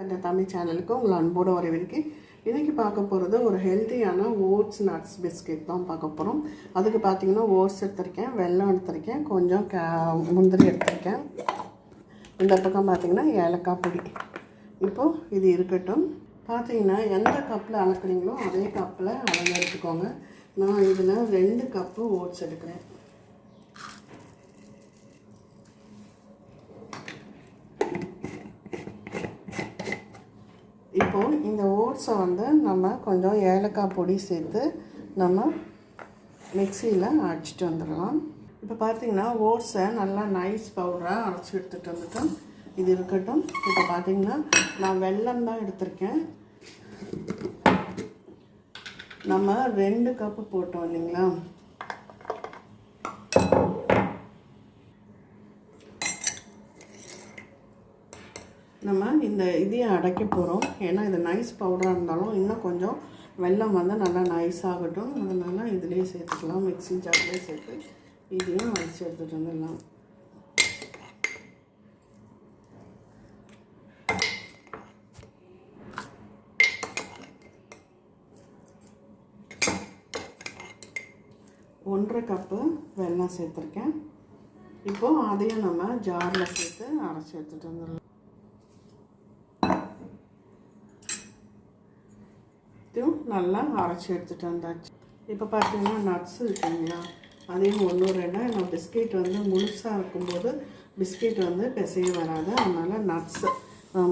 அந்த தமிழ் சேனலுக்கு உங்களை அன்போடு வரவேற்கு இன்றைக்கி பார்க்க போகிறது ஒரு ஹெல்த்தியான ஓட்ஸ் நட்ஸ் பிஸ்கெட் தான் பார்க்க போகிறோம் அதுக்கு பார்த்தீங்கன்னா ஓட்ஸ் எடுத்திருக்கேன் வெல்லம் எடுத்திருக்கேன் கொஞ்சம் கே முந்திரி எடுத்திருக்கேன். இந்த பக்கம் பார்த்திங்கன்னா ஏலக்காய் பொடி. இப்போது இது இருக்கட்டும். பார்த்தீங்கன்னா எந்த கப்பில் அளக்குறீங்களோ அதே கப்பில் அளவு எடுத்துக்கோங்க. நான் இதில் ரெண்டு கப்பு ஓட்ஸ் எடுக்கிறேன். இப்போ இந்த ஓட்ஸை வந்து நம்ம கொஞ்சம் ஏலக்காய் பொடி சேர்த்து நம்ம மிக்சியில் அரைச்சிட்டு வந்துடலாம். இப்போ பார்த்தீங்கன்னா ஓட்ஸை நல்லா நைஸ் பவுடராக அரைச்சி எடுத்துகிட்டு வந்துட்டோம். இது இருக்கட்டும். இப்போ பார்த்தீங்கன்னா நான் வெல்லம் தான் எடுத்திருக்கேன். நம்ம ரெண்டு கப்பு போட்டோம் இல்லைங்களா? நம்ம இந்த இதையும் அடைக்க போகிறோம் ஏன்னா இது நைஸ் பவுடராக இருந்தாலும் இன்னும் கொஞ்சம் வெல்லம் வந்து நல்லா நைஸ் ஆகட்டும். அதனால் இதிலே சேர்த்துக்கலாம். மிக்ஸி ஜார்லேயே சேர்த்து இதையும் அரைச்சி எடுத்துகிட்டு வந்துடலாம். ஒன்றரை கப்பு வெல்லம் சேர்த்துருக்கேன். இப்போது அதையும் நம்ம ஜாரில் சேர்த்து அரைச்சி எடுத்துகிட்டு வந்துடலாம். இதையும் நல்லா அரைச்சி எடுத்துகிட்டு வந்தாச்சு. இப்போ பார்த்தீங்கன்னா நட்ஸ் இருக்குங்களா அதையும் ஒன்று ரெண்டாக நான் பிஸ்கெட் வந்து முழுசாக இருக்கும்போது பிஸ்கெட் வந்து பிசைய வராது. அதனால் நட்ஸு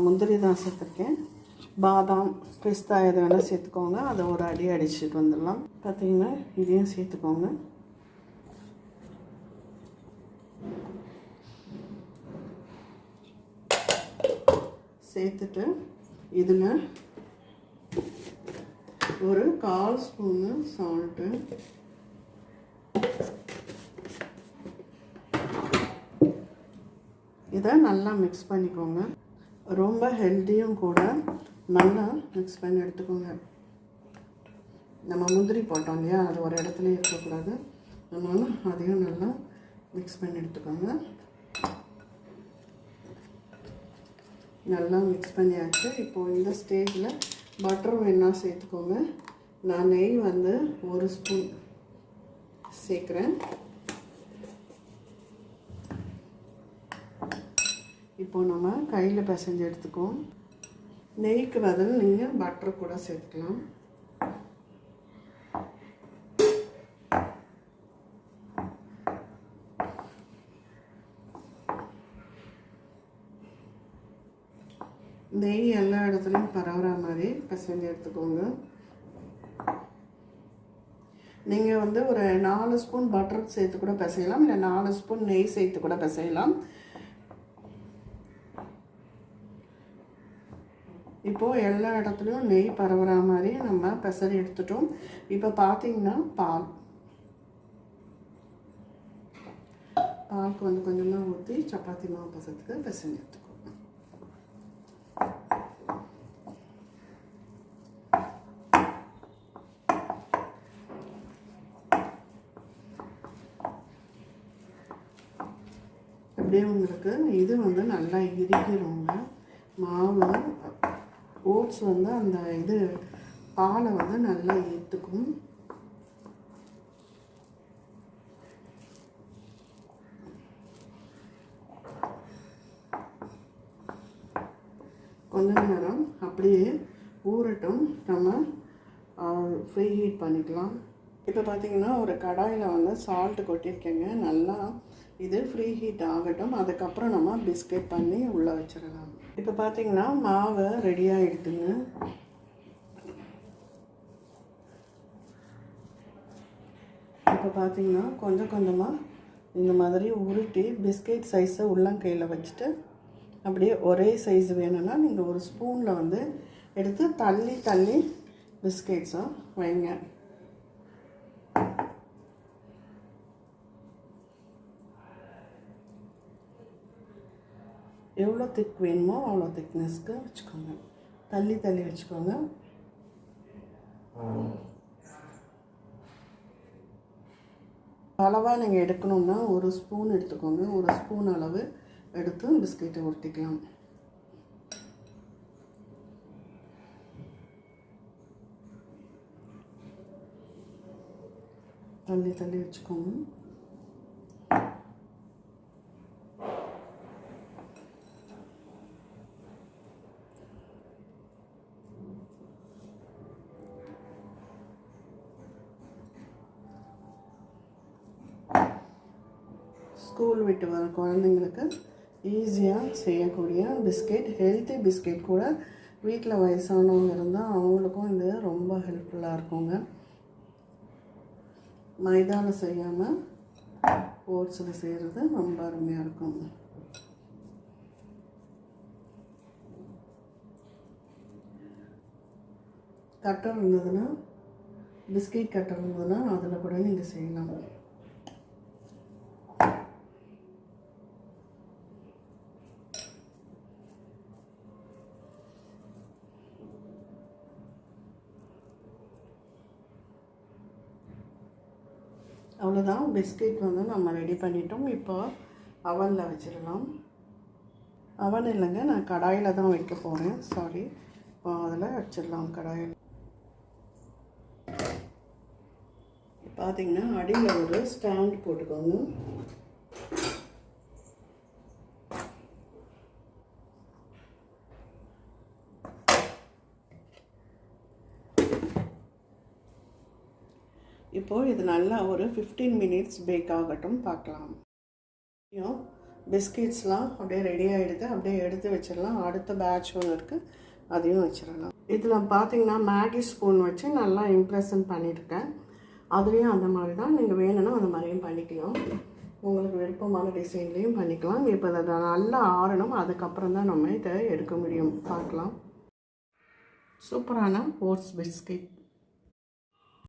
முந்திரி தான் சேர்த்துருக்கேன். பாதாம் பிஸ்தா எது வேணால் சேர்த்துக்கோங்க. அதை ஒரு அடி அடிச்சுட்டு வந்துடலாம். பார்த்தீங்கன்னா இதையும் சேர்த்துக்கோங்க. சேர்த்துட்டு இதில் ஒரு கால் ஸ்பூனு சால்ட்டு இதை நல்லா மிக்ஸ் பண்ணிக்கோங்க. ரொம்ப ஹெல்த்தியும் கூட நல்லா மிக்ஸ் பண்ணி எடுத்துக்கோங்க. நம்ம முந்திரி போட்டோம் இல்லையா? அது ஒரு இடத்துல இருக்கக்கூடாது. அதனால அதையும் நல்லா மிக்ஸ் பண்ணி எடுத்துக்கோங்க. நல்லா மிக்ஸ் பண்ணியாச்சு. இப்போது இந்த ஸ்டேஜில் பட்டர் வேணால் சேர்த்துக்கோங்க. நான் நெய் வந்து ஒரு ஸ்பூன் சேர்க்குறேன். இப்போ நம்ம கையில் பிசைஞ்சு எடுத்துக்குவோம். நெய்க்கு பதில் நீங்கள் பட்டர் கூட சேர்த்துக்கலாம். நெய் எல்லா இடத்துலையும் பரவுற மாதிரி பிசைஞ்சு எடுத்துக்கோங்க. நீங்கள் வந்து ஒரு நாலு ஸ்பூன் பட்டர் சேர்த்து கூட பிசையலாம். இல்லை நாலு ஸ்பூன் நெய் சேர்த்து கூட பிசையலாம். இப்போது எல்லா இடத்துலையும் நெய் பரவுற மாதிரி நம்ம பெசரி எடுத்துட்டோம். இப்போ பார்த்தீங்கன்னா பால். பாலுக்கு வந்து கொஞ்சமாக ஊற்றி சப்பாத்தி மாவு பசத்துக்கு பிசைஞ்சு அப்படியே உங்களுக்கு இது வந்து நல்லா இறுகிடுங்க மாவு ஓட்ஸ் வந்து அந்த இது பாலை வந்து நல்லா ஏற்றுக்கும் கொஞ்ச நேரம் அப்படியே ஊறட்டும். நம்ம ஃப்ரீ ஹீட் பண்ணிக்கலாம். இப்போ பார்த்தீங்கன்னா ஒரு கடாயில் வந்து சால்ட்டு கொட்டியிருக்கேங்க. நல்லா இது ஃப்ரீ ஹீட் ஆகட்டும். அதுக்கப்புறம் நம்ம பிஸ்கெட் பண்ணி உள்ளே வச்சிடலாம். இப்போ பார்த்தீங்கன்னா மாவு ரெடியாக எடுத்துங்க. இப்போ பார்த்தீங்கன்னா கொஞ்சம் கொஞ்சமாக இந்த மாதிரி உருட்டி பிஸ்கெட் சைஸை உள்ளங்கையில் வச்சுட்டு அப்படியே ஒரே சைஸ் வேணும்னா நீங்கள் ஒரு ஸ்பூனில் வந்து எடுத்து தள்ளி தள்ளி பிஸ்கெட்ஸும் வைங்க. எவ்வளோ திக் வேணுமோ அவ்வளோ திக்னஸ்க்கு வச்சுக்கோங்க. தள்ளி தள்ளி வச்சுக்கோங்க. அளவாக நீங்கள் எடுக்கணும்னா ஒரு ஸ்பூன் எடுத்துக்கோங்க. ஒரு ஸ்பூன் அளவு எடுத்து பிஸ்கெட்டை உருட்டிக்கலாம். தள்ளி தள்ளி வச்சுக்கோங்க. ஸ்கூல் விட்டு வர குழந்தைங்களுக்கு ஈஸியாக செய்யக்கூடிய பிஸ்கெட் ஹெல்த்தி பிஸ்கெட் கூட வீட்டில் வயசானவங்க இருந்தால் அவங்களுக்கும் இது ரொம்ப ஹெல்ப்ஃபுல்லாக இருக்குங்க. மைதாவில் செய்யாமல் ஓட்ஸில் செய்கிறது ரொம்ப அருமையாக இருக்கும் கட்டர் இருந்ததுன்னா பிஸ்கெட் கட்டர் இருந்ததுன்னா அதில் கூட நீங்கள் செய்யலாம். அவ்வளோதான் பிஸ்கெட் வந்து நம்ம ரெடி பண்ணிட்டோம். இப்போ அவனில் வச்சிடலாம். அவன் இல்லைங்க நான் கடாயில் தான் வைக்க போகிறேன் சாரி இப்போ அதில் வச்சிடலாம் கடாயில். பார்த்தீங்கன்னா அடியில் ஒரு ஸ்டாண்ட் போட்டுக்கோங்க. இப்போது இது நல்லா ஒரு ஃபிஃப்டீன் மினிட்ஸ் பேக் ஆகட்டும் பார்க்கலாம். பிஸ்கெட்ஸ்லாம் அப்படியே ரெடி ஆகிடுது அப்படியே எடுத்து வச்சிடலாம். அடுத்த பேட்ச் ஒன்று இருக்குது அதையும் வச்சிடலாம். இதில் பார்த்தீங்கன்னா மேகி ஸ்பூன் வச்சு நல்லா இம்ப்ரெஷன் பண்ணியிருக்கேன். அதுலேயும் அந்த மாதிரி தான். நீங்கள் வேணும்னா அந்த மாதிரியும் பண்ணிக்கலாம். உங்களுக்கு விருப்பமான டிசைன்லேயும் பண்ணிக்கலாம். இப்போ இதை நல்லா ஆறணும். அதுக்கப்புறம் தான் நம்ம இதை எடுக்க முடியும். பார்க்கலாம். சூப்பரான ஓட்ஸ் பிஸ்கெட்